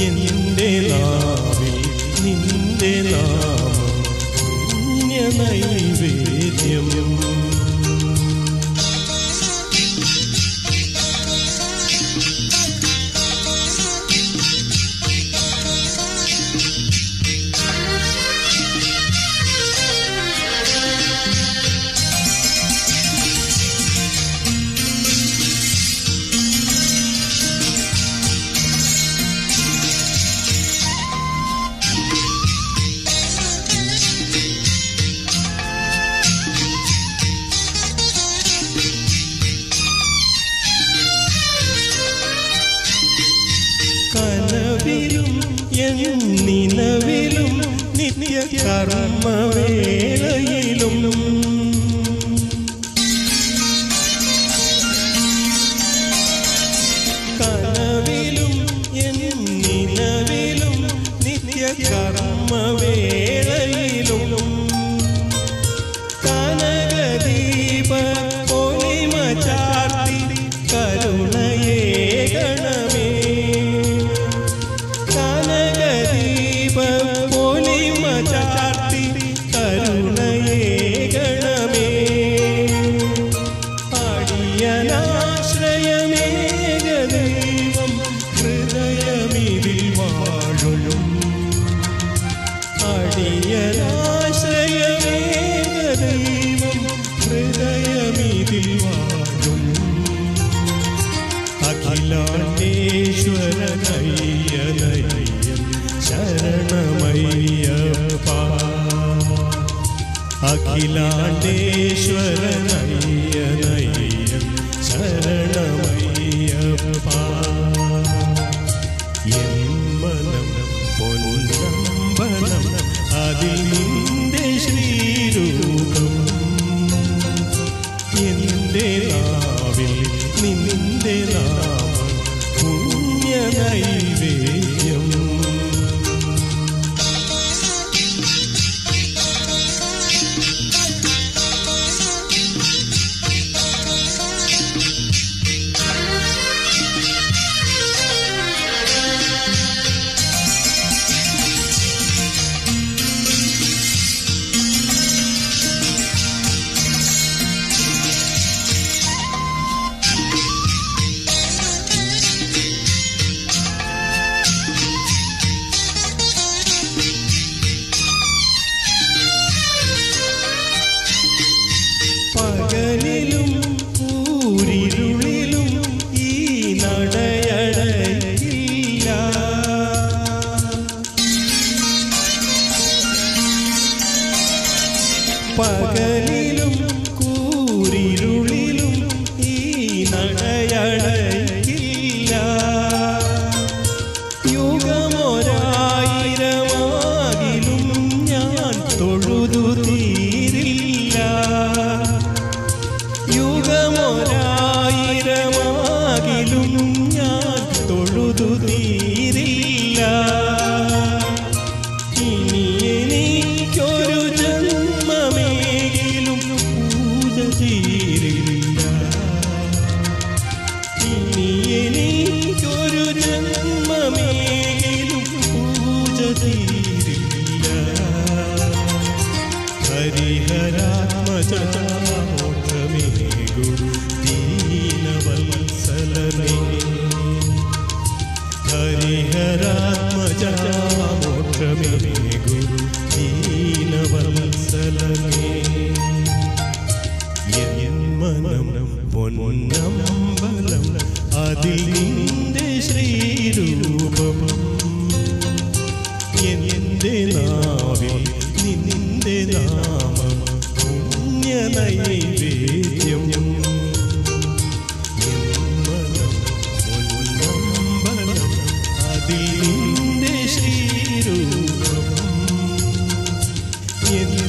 എന്റെ നാവിൽ നിന്റെ നാമം നൈവേദ്യം. നിലവിലും നിത്യ കർമ്മവേലയിലും കനവിലും നിലവിലും നിത്യ കർമ്മവേ ദൈവം ഹൃദയമിതിവാഴും അഖിലാണ്ടേശ്വര ശരണമയ്യപ്പ അഖിലാണ്ടേശ്വര ശരണം चाहिए പകലിലും കൂരിരുളിലും ഈ നടയടയ ഗുരു ദീനവത്സലമേ. ഹരിഹരാത്മജ മോക്ഷമേ ഗുരു ദീനവത്സലമേ. മനം പൊന്നമ്പലം അതിൽ നിന്റെ ശ്രീരൂപമം не